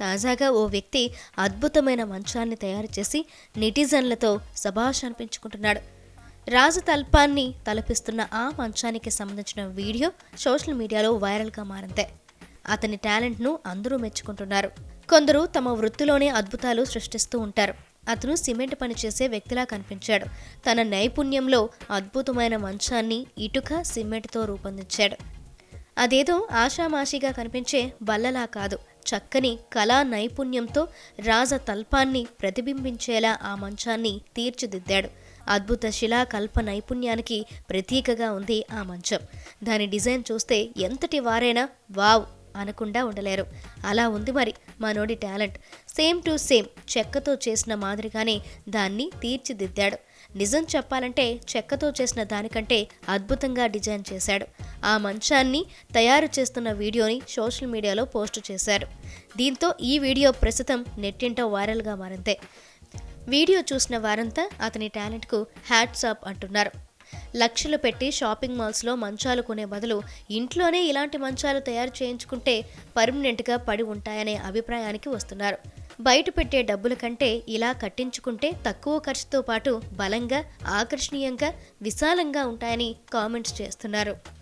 తాజాగా ఓ వ్యక్తి అద్భుతమైన మంచాన్ని తయారు చేసి నెటిజన్లతో శభాష్ అనిపించుకుంటున్నాడు. రాజతల్పాన్ని తలపిస్తున్న ఆ మంచానికి సంబంధించిన వీడియో సోషల్ మీడియాలో వైరల్గా మారిందే. అతని టాలెంట్ను అందరూ మెచ్చుకుంటున్నారు. కొందరు తమ వృత్తిలోనే అద్భుతాలు సృష్టిస్తూ ఉంటారు. అతను సిమెంట్ పని చేసే వ్యక్తిలా కనిపించాడు. తన నైపుణ్యంలో అద్భుతమైన మంచాన్ని ఇటుక సిమెంట్తో రూపొందించాడు. అదేదో ఆషామాషిగా కనిపించే బల్లలా కాదు. చక్కని కళా నైపుణ్యంతో రాజతల్పాన్ని ప్రతిబింబించేలా ఆ మంచాన్ని తీర్చిదిద్దాడు. అద్భుత శిలాకల్ప నైపుణ్యానికి ప్రతీకగా ఉంది ఆ మంచం. దాని డిజైన్ చూస్తే ఎంతటి వారైనా వావ్! అనకుండా ఉండలేరు. అలా ఉంది మరి మనోడి టాలెంట్. సేమ్ టు సేమ్ చెక్కతో చేసిన మాదిరిగానే దాన్ని తీర్చిదిద్దాడు. నిజం చెప్పాలంటే చెక్కతో చేసిన దానికంటే అద్భుతంగా డిజైన్ చేశాడు. ఆ మంచాన్ని తయారు చేస్తున్న వీడియోని సోషల్ మీడియాలో పోస్టు చేశారు. దీంతో ఈ వీడియో ప్రస్తుతం నెట్టింట వైరల్గా మారిందే. వీడియో చూసిన వారంతా అతని టాలెంట్కు హ్యాట్సాప్ అంటున్నారు. లక్షలు పెట్టి షాపింగ్ మాల్స్లో మంచాలు కొనే బదులు ఇంట్లోనే ఇలాంటి మంచాలు తయారు చేయించుకుంటే పర్మనెంట్గా పడి ఉంటాయనే అభిప్రాయానికి వస్తున్నారు. బయట పెట్టే డబ్బుల కంటే ఇలా కట్టించుకుంటే తక్కువ ఖర్చుతో పాటు బలంగా ఆకర్షణీయంగా విశాలంగా ఉంటాయని కామెంట్స్ చేస్తున్నారు.